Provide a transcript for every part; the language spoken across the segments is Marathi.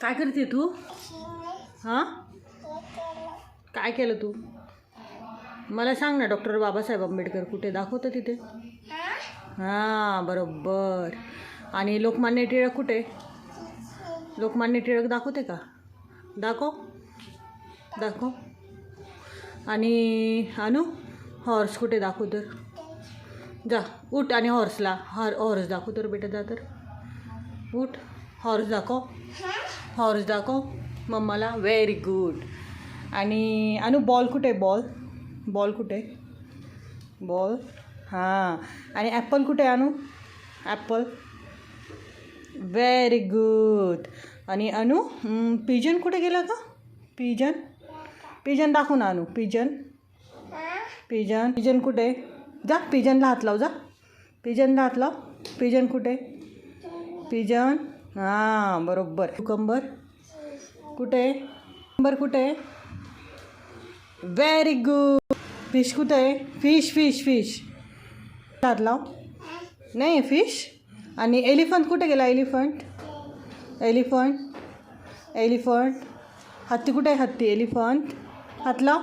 काय करते तू? हां? काय केलं तू? मला सांग ना डॉक्टर बाबासाहेब आंबेडकर कुठे? दाखवतं तिथे? हां बरोबर. आणि लोकमान्य टिळक कुठे? लोकमान्य टिळक दाखवते का? दाखव. दाखव. आणि अनु हॉर्स कुठे दाखव तर? जा उठ आणि हॉर्सला हॉर हॉर्स दाखव तर बेटा जा तर. उठ हॉर्स दाखव. हॉर्स दाखव. मम्माला व्हेरी गुड आणि अनु बॉल कुठे बॉल बॉल कुठे बॉल हां. आणि ॲपल कुठे अनु? ॲपल व्हेरी गुड आणि अनु पिजन कुठे गेला का पिजन पिजन दाखव ना अनु. पिजन पिजन पिजन कुठे जा पिजनला हात लाव जा. पिजनला हात लाव. पिजन कुठे? पिजन? हां बरोबर. कुकंबर? कुठे? कुकंबर कुठे? व्हेरी गुड फिश कुठे? आहे फिश फिश फिश हात लाव. नाही फिश आणि एलिफंट कुठे गेला? एलिफंट एलिफंट एलिफंट हत्ती कुठे? आहे हत्ती. एलिफंट हात लाव.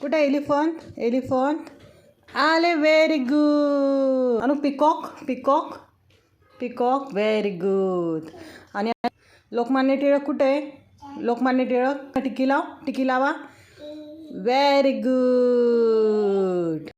कुठे? एलिफंट एलिफंट आले very good Anu peacock peacock peacock very good आणि लोकमान्य टिळक कुठे? आहे लोकमान्य टिळक टिकी लाव टिकी लावा. Very good